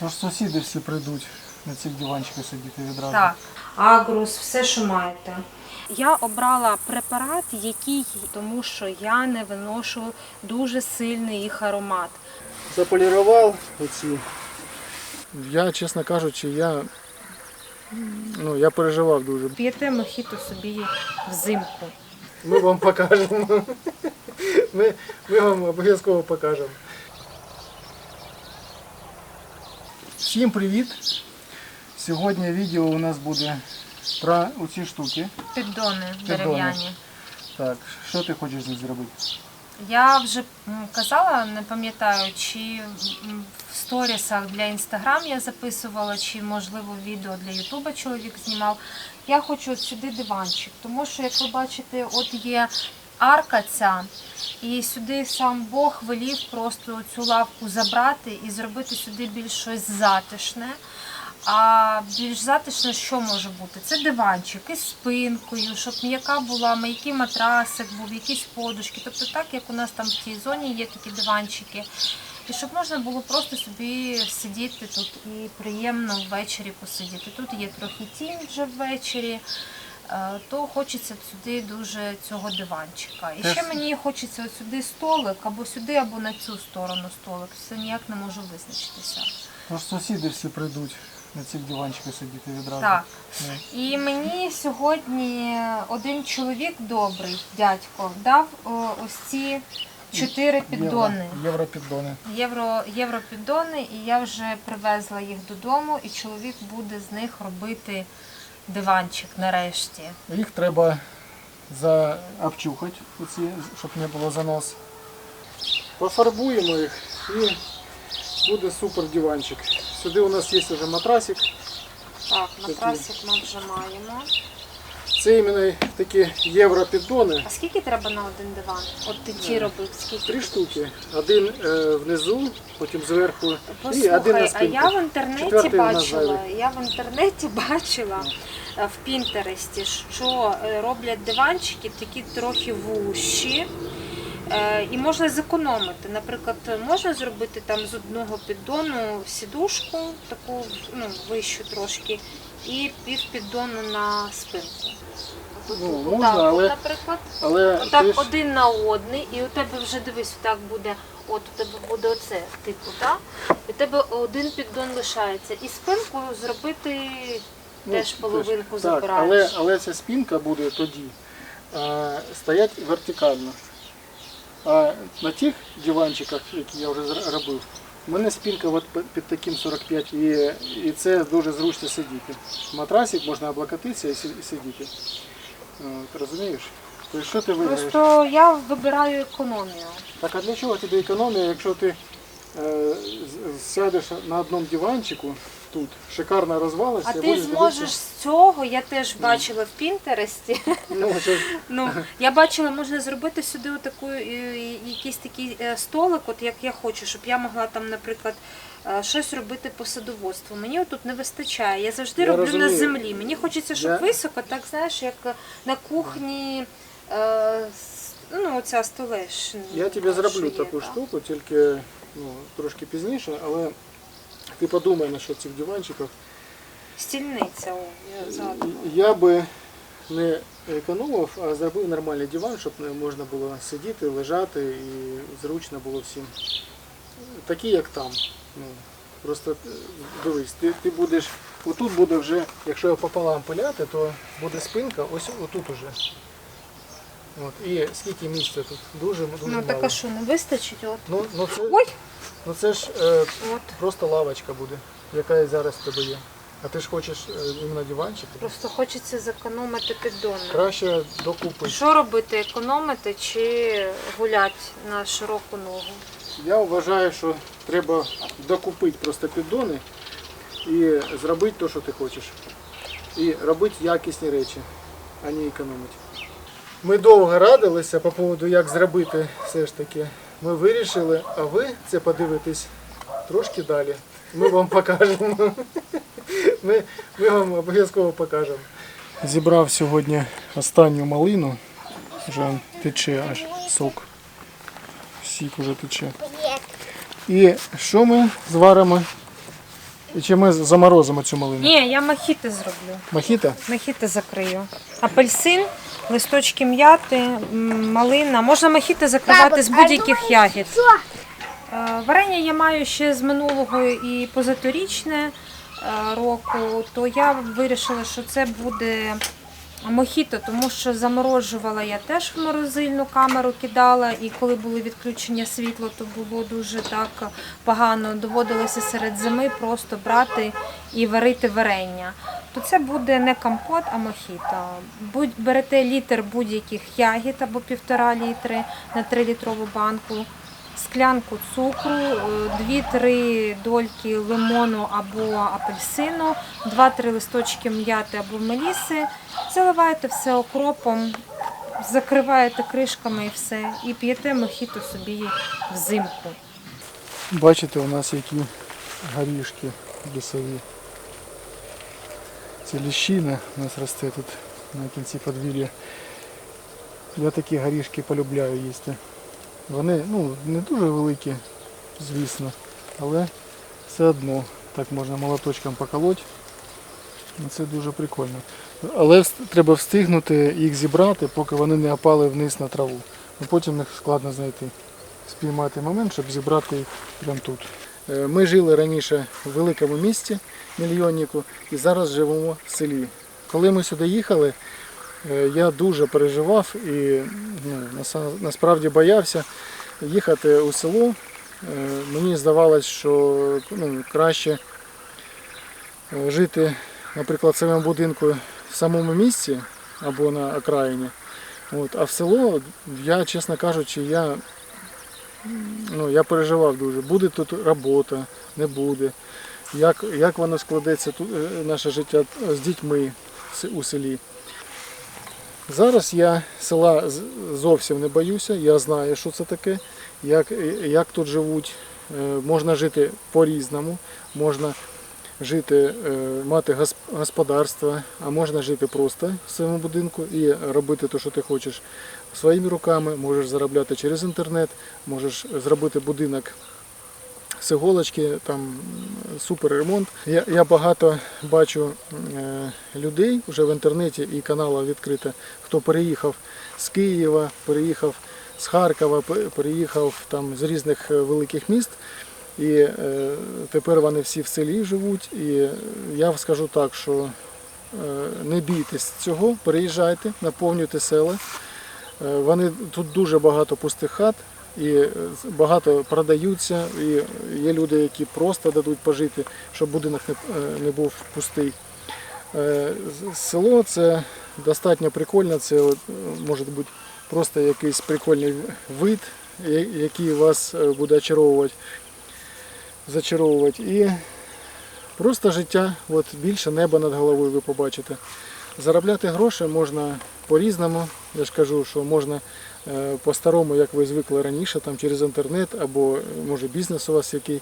Тож сусіди всі прийдуть на цих диванчиках сидіти відразу. Так, агрус, все, що маєте. Я обрала препарат, який, тому що я не виношу дуже сильний їх аромат. Заполірував оці. Я, чесно кажучи, я, ну, я переживав дуже. П'єте мохіто собі взимку. Ми вам покажемо. Ми, ми вам обов'язково покажемо. Всім привіт! Сьогодні відео у нас буде про оці штуки. Піддони дерев'яні. Так, що ти хочеш з них зробити? Я вже казала, не пам'ятаю, чи в сторісах для інстаграм я записувала, чи можливо відео для Ютуба чоловік знімав. Я хочу от сюди диванчик, тому що, як ви бачите, от є арка ця, і сюди сам Бог велів просто цю лавку забрати і зробити сюди більш щось затишне. А більш затишно, що може бути? Це диванчик із спинкою, щоб м'яка була, м'який матрасик був, якісь подушки. Тобто так, як у нас там в цій зоні є такі диванчики. І щоб можна було просто собі сидіти тут і приємно ввечері посидіти. Тут є трохи тінь вже ввечері, то хочеться сюди дуже цього диванчика. І ще мені хочеться сюди столик, або сюди, або на цю сторону столик. Все ніяк не можу визначитися. Тож сусіди всі прийдуть на цих диванчиках сидіти відразу. Так. Ну, І мені сьогодні один чоловік добрий, дядько, дав ось ці чотири піддони. Євро, європіддони. Євро, європіддони, і я вже привезла їх додому, і чоловік буде з них робити диванчик нарешті. Їх треба заобчухати, оці, щоб не було занос. Пофарбуємо їх і буде супер диванчик. Сюди у нас є вже матрасик. Так, матрасик ми вже маємо. Це іменно такі європіддони. А скільки треба на один диван? От ти ті робив, скільки? Три штуки. Один е, внизу, потім зверху і один Послухай, на а спинку. я в інтернеті Четвертий у нас бачила, зайвий. я в інтернеті бачила е, в Пінтересті, що е, роблять диванчики такі трохи вущі. е, І можна зекономити. Наприклад, можна зробити там з одного піддону сідушку, таку ну, вищу трошки, і пів піддону на спинку. Отут, Ну, отак можна, от, але- наприклад. Але Отак ти ж- один на один, і у тебе вже дивись, так буде. От у тебе буде оце, типу, так? І у тебе один піддон лишається. І спинку зробити Ну, теж половинку так, забираєш. але, але ця спинка буде тоді е, стоять вертикально. А на тих диванчиках, які я вже робив, у мене спинка от під таким 45 і, і це дуже зручно сидіти. Матрасик можна облокотитися і сидіти. От, розумієш? Тобто що ти вибираєш? Просто я вибираю економію. Так а для чого тобі економія, якщо ти е, сядеш на одному диванчику тут, шикарно розвалишся, А ти зможеш з цього, я теж бачила в Пінтересті. Ну, це, Ну, я бачила, можна зробити сюди отаку, е, якийсь такий е, столик, от як я хочу, щоб я могла там, наприклад, е, щось робити по садоводству. Мені тут не вистачає. Я завжди Я роблю на землі. Мені хочеться, щоб Я- високо, так знаєш, як на кухні. е, Ну, оця столеш. Я тобі зроблю таку штуку, тільки ну, трошки пізніше, але ти подумай насчет цих диванчиків. Стільниця, о, я. Я би не економив, а зробив нормальний диван, щоб можна було сидіти, лежати і зручно було всім. Такі, як там. Ну, просто е, дивись, ти, ти будеш. Отут буде вже, якщо його пополам пиляти, то буде спинка, ось отут уже. От, і скільки місця тут? Дуже, дуже Ну, мало. так а що, не вистачить? От. Ну, ну, це, Ой! Ну це ж е, От. просто лавочка буде, яка і зараз в тебе є. А ти ж хочеш е, іменно диванчик? Просто хочеться зекономити піддони. Краще докупи. Що робити, економити чи гулять на широку ногу? Я вважаю, що треба докупити просто піддони і зробити те, що ти хочеш. І робити якісні речі, а не економити. Ми довго радилися по поводу, як зробити все ж таки. Ми вирішили, а ви це подивитесь трошки далі. Ми вам покажемо. Ми, ми вам обов'язково покажемо. Зібрав сьогодні останню малину. Вже тече аж сок. Сік уже тече. І що ми зваримо? І чи ми заморозимо цю малину? Ні, я мохіти зроблю. Мохіта? Мохіти закрию. Апельсин, листочки м'яти, малина. Можна мохіти закривати з будь-яких ягід. Е, Варення я маю ще з минулого і позаторічне е, року, то я вирішила, що це буде мохіто, тому що заморожувала я теж в морозильну камеру кидала, і коли були відключення світла, то було дуже так погано. Доводилося серед зими просто брати і варити варення. То це буде не компот, а мохіто. Берете літр будь-яких ягід або півтора літри на 3 літрову банку склянку цукру, 2-3 дольки лимону або апельсину, 2-3 листочки м'яти або меліси. Заливаєте все окропом, закриваєте кришками і все. І п'єте мохіто собі взимку. Бачите, у нас які горішки лісові. Це ліщина у нас росте тут на кінці подвір'я. Я такі горішки полюбляю їсти. Вони ну, не дуже великі, звісно, але все одно так можна молоточком поколоть. Ну, Це дуже прикольно. Але треба встигнути їх зібрати, поки вони не опали вниз на траву. Бо Потім їх складно знайти. Спіймати момент, щоб зібрати їх прямо тут. Е, Ми жили раніше в великому місті, мільйоннику, і зараз живемо в селі. Коли ми сюди їхали, я дуже переживав і ну, насправді боявся їхати у село. Е, Мені здавалось, що ну, краще е, жити, наприклад, в своєму будинку в самому місті або на окраїні. От, а в село, я, чесно кажучи, я, ну, я переживав дуже. Буде тут робота, не буде. Як, як воно складеться тут, е, наше життя з дітьми у селі. Зараз я села зовсім не боюся, я знаю, що це таке, як, як тут живуть. Е, Можна жити по-різному, можна жити, е, мати гос- господарство, а можна жити просто в своєму будинку і робити те, що ти хочеш своїми руками, можеш заробляти через інтернет, можеш зробити будинок з іголочки, там супер ремонт. Я, я багато бачу е, людей вже в інтернеті і каналах відкрито, хто переїхав з Києва, переїхав з Харкова, переїхав там з різних е, великих міст. І е, тепер вони всі в селі живуть. І я скажу так, що не бійтесь цього, переїжджайте, наповнюйте села. Вони тут дуже багато пустих хат і е, багато продаються. І є люди, які просто дадуть пожити, щоб будинок не, е, був пустий. Е, Село це достатньо прикольно, це може бути просто якийсь прикольний вид, який вас буде очаровувати, зачаровувати. І просто життя, от більше неба над головою ви побачите. Заробляти гроші можна по-різному. Я ж кажу, що можна по-старому, як ви звикли раніше, там через інтернет або е, може бізнес у вас який.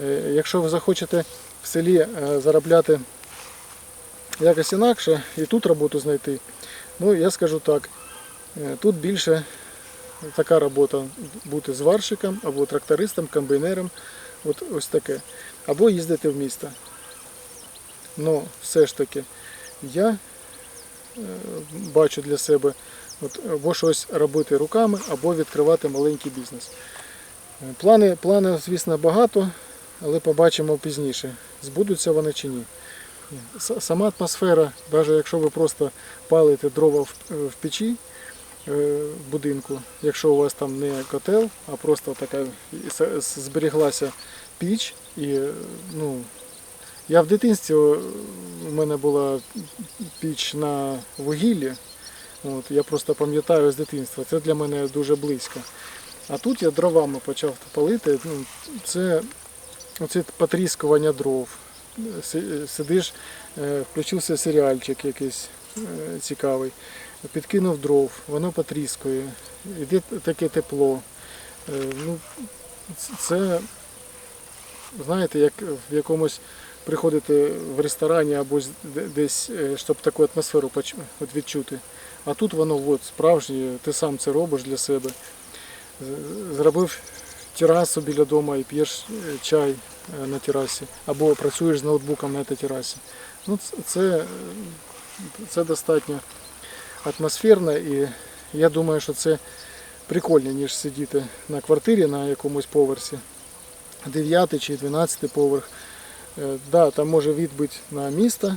Е, Якщо ви захочете в селі е, заробляти якось інакше і тут роботу знайти, ну я скажу так, е, тут більше така робота бути зварщиком або трактористом, комбайнером, от ось таке. Або їздити в місто. Ну, все ж таки, я е, бачу для себе от, або щось робити руками, або відкривати маленький бізнес. Е, Плани, плани, звісно, багато, але побачимо пізніше, збудуться вони чи ні. Сама атмосфера, навіть якщо ви просто палите дрова в, в печі е, в будинку, якщо у вас там не котел, а просто така зберіглася піч, і е, ну, я в дитинстві у мене була піч на вугіллі. От, я просто пам'ятаю з дитинства, це для мене дуже близько. А тут я дровами почав палити. Ну, це оце потріскування дров. Сидиш, е, включився серіальчик якийсь е, цікавий, підкинув дров, воно потріскує, іде таке тепло. Е, Ну, це, знаєте, як в якомусь приходити в ресторані або десь, щоб таку атмосферу відчути. А тут воно от, справжнє, ти сам це робиш для себе. Зробив терасу біля дому і п'єш е, чай е, на терасі, або працюєш з ноутбуком на цій терасі. Ну, це, це достатньо атмосферно і я думаю, що це прикольніше, ніж сидіти на квартирі на якомусь поверсі. 9 чи 12 поверх. Е, Да, там може від бути на місто,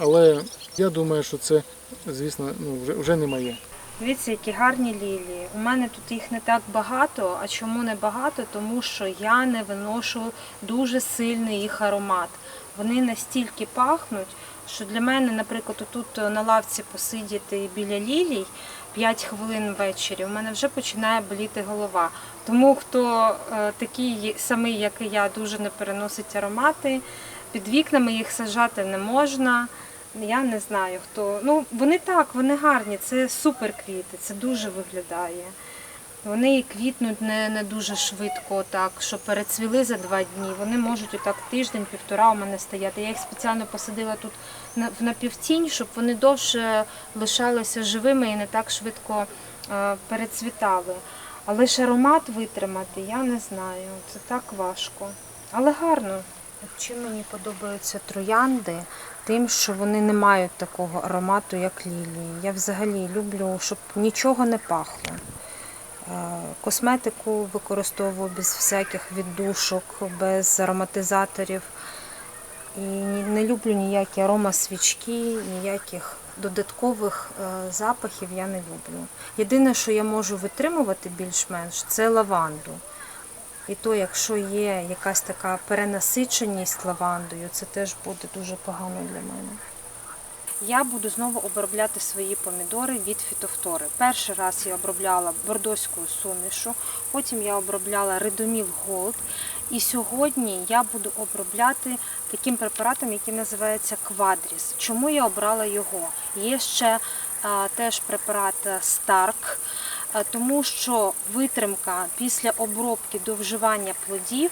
але я думаю, що це, звісно, ну, вже, вже не моє. Дивіться, які гарні лілії. У мене тут їх не так багато. А чому не багато? Тому що я не виношу дуже сильний їх аромат. Вони настільки пахнуть, що для мене, наприклад, тут на лавці посидіти біля лілій 5 хвилин ввечері, у мене вже починає боліти голова. Тому хто е, такий самий, як і я, дуже не переносить аромати, під вікнами їх сажати не можна. Я не знаю хто. Ну, вони так, вони гарні, це супер квіти, це дуже виглядає. Вони і квітнуть не, не дуже швидко, так, що перецвіли за два дні. Вони можуть отак тиждень-півтора у мене стояти. Я їх спеціально посадила тут на, напівтінь, щоб вони довше лишалися живими і не так швидко е, перецвітали. Але ж аромат витримати, я не знаю. Це так важко. Але гарно. Чим мені подобаються троянди? Тим, що вони не мають такого аромату, як лілії. Я взагалі люблю, щоб нічого не пахло. Е, Косметику використовую без всяких віддушок, без ароматизаторів. І не люблю ніякі аромасвічки, ніяких додаткових е, запахів я не люблю. Єдине, що я можу витримувати більш-менш, це лаванду. І то, якщо є якась така перенасиченість лавандою, це теж буде дуже погано для мене. Я буду знову обробляти свої помідори від фітофтори. Перший раз я обробляла бордоською сумішу, потім я обробляла Редоміл Голд. І сьогодні я буду обробляти таким препаратом, який називається Квадріс. Чому я обрала його? Є ще а, теж препарат Старк, е, тому що витримка після обробки до вживання плодів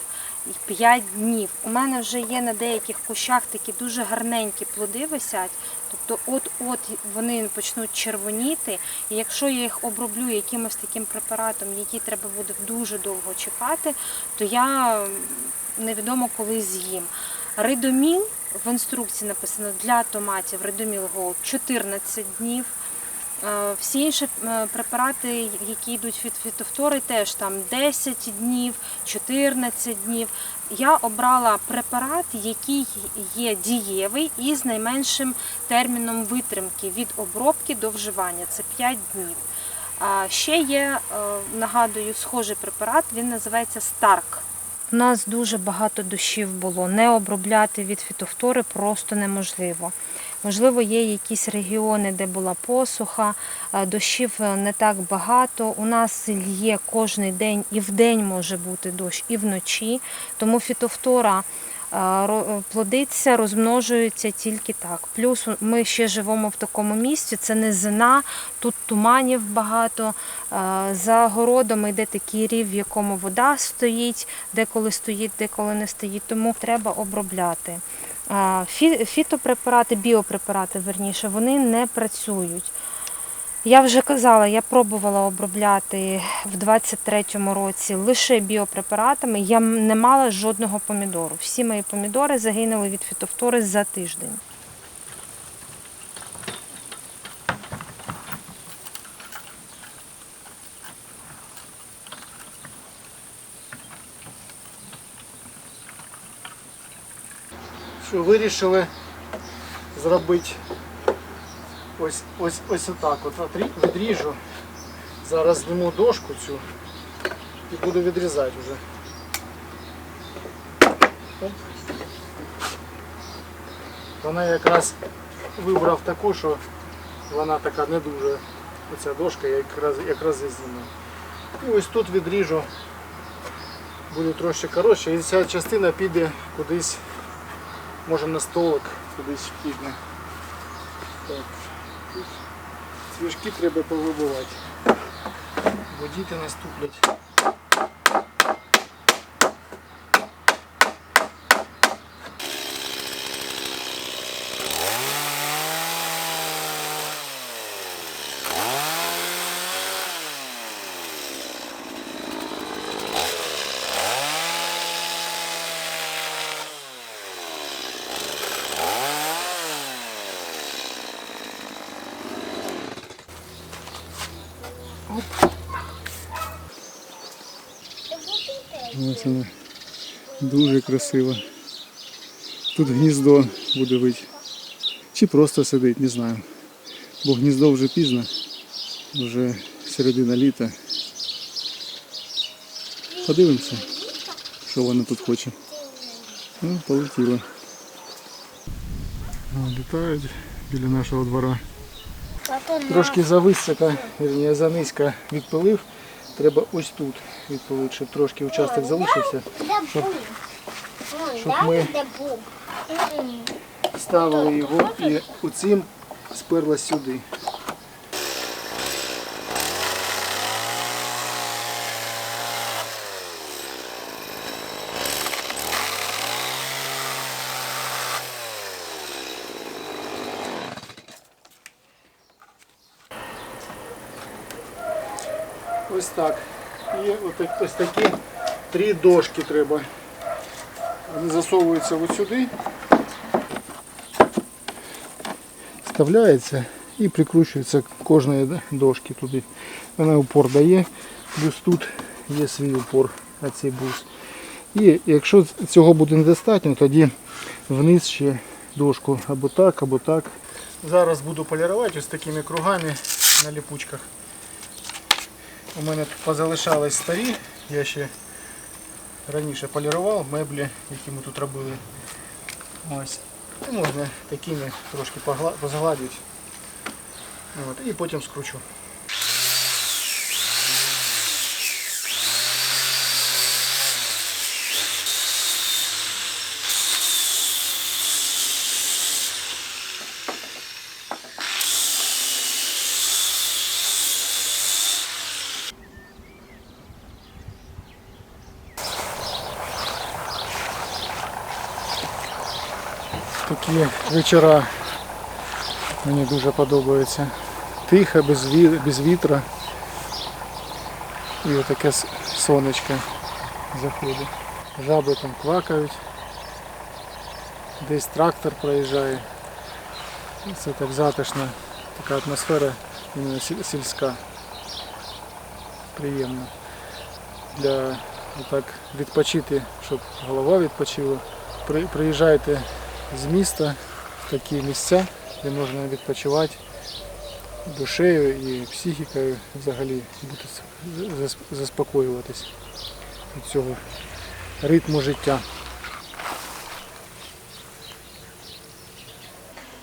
5 днів. У мене вже є на деяких кущах такі дуже гарненькі плоди висять. Тобто, от-от вони почнуть червоніти, і якщо я їх оброблю якимось таким препаратом, який треба буде дуже довго чекати, то я невідомо коли з'їм. Ридоміл в інструкції написано для томатів Ридоміл Голд 14 днів. Е, Всі інші е, препарати, які йдуть від фітофтори, теж там 10 днів, 14 днів. Я обрала препарат, який є дієвий і з найменшим терміном витримки від обробки до вживання. Це 5 днів. Ще є, е, нагадую, схожий препарат, він називається Старк. У нас дуже багато дощів було. Не обробляти від фітофтори просто неможливо. Можливо, є якісь регіони, де була посуха, е, дощів е, не так багато. У нас є кожен день і в день може бути дощ, і вночі. Тому фітофтора плодиться, розмножується тільки так. Плюс ми ще живемо в такому місці, це низина, тут туманів багато. За городом йде такий рів, в якому вода стоїть, деколи стоїть, деколи не стоїть, тому треба обробляти. Фітопрепарати, біопрепарати, верніше, вони не працюють. Я вже казала, я пробувала обробляти в 23-му році лише біопрепаратами. Я не мала жодного помідору. Всі мої помідори загинули від фітофтори за тиждень. що вирішили зробити ось, ось, ось отак. От відріжу. Зараз зніму дошку цю і буду відрізати вже. Вона якраз вибрав таку, що вона така не дуже. Оця дошка якраз, якраз і зніму. І ось тут відріжу. Буде трошки коротше, і ця частина піде кудись може на столик кудись підне. Так. Свіжки треба повибивати. Бо діти наступлять. Ось. Дуже красиво. Тут гніздо буде вить. Чи просто сидить, не знаю. Бо гніздо вже пізно, вже середина літа. Подивимося, що вона тут хоче. Ну, полетіла. Літають біля нашого двора. Трошки зависоко, вірніше, занизько відпилив. Треба ось тут відповідь, щоб трошки участок залишився. Щоб, щоб ми ставили його і оцим сперла сюди. Так. І ось такі три дошки треба. Вони засовуються ось сюди. Вставляється і прикручується кожної дошки туди. Вона упор дає, плюс тут є свій упор на цей брус. І якщо цього буде недостатньо, тоді вниз ще дошку або так, або так. Зараз буду полірувати ось такими кругами на ліпучках. У мене тут позалишались старі, я ще раніше полірував меблі, які ми тут робили. Ось. Можна такими трошки позгладити. От, і потім скручу. Такі вечора мені дуже подобаються. Тихо, без, без вітра. І отаке сонечко заходить. Жаби там квакають. Десь трактор проїжджає. Це так затишно. Така атмосфера сільська. Приємно. Для отак відпочити, щоб голова відпочила. При- Приїжджайте з міста в такі місця, де можна відпочивати душею і психікою взагалі бути зас- заспокоюватись від цього ритму життя.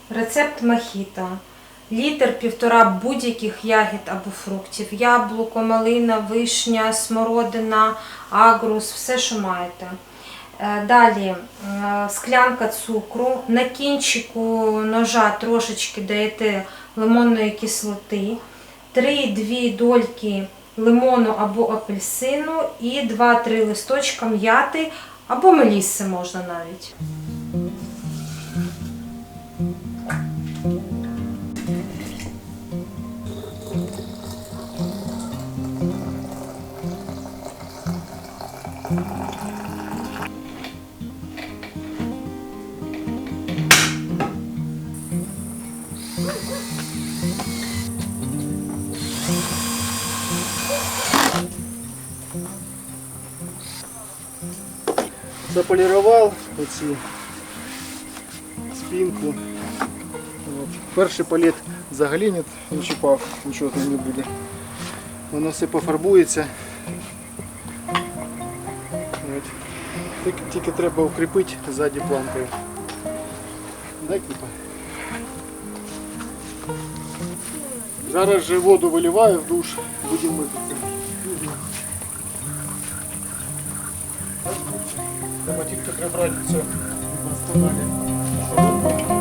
Рецепт мохіто. Літр півтора будь-яких ягід або фруктів. Яблуко, малина, вишня, смородина, агрус, все, що маєте. Е, Далі е, склянка цукру. На кінчику ножа трошечки даєте лимонної кислоти. 3-2 дольки лимону або апельсину і 2-3 листочка м'яти або меліси можна навіть. Заполірував оці спинку. От. Перший палет взагалі не, чіпав, нічого там не буде. Воно все пофарбується. От. Тільки, тільки треба укріпити ззаді планкою. Дай кіпа. Зараз же воду виливаю в душ, будемо митися. Прибрати на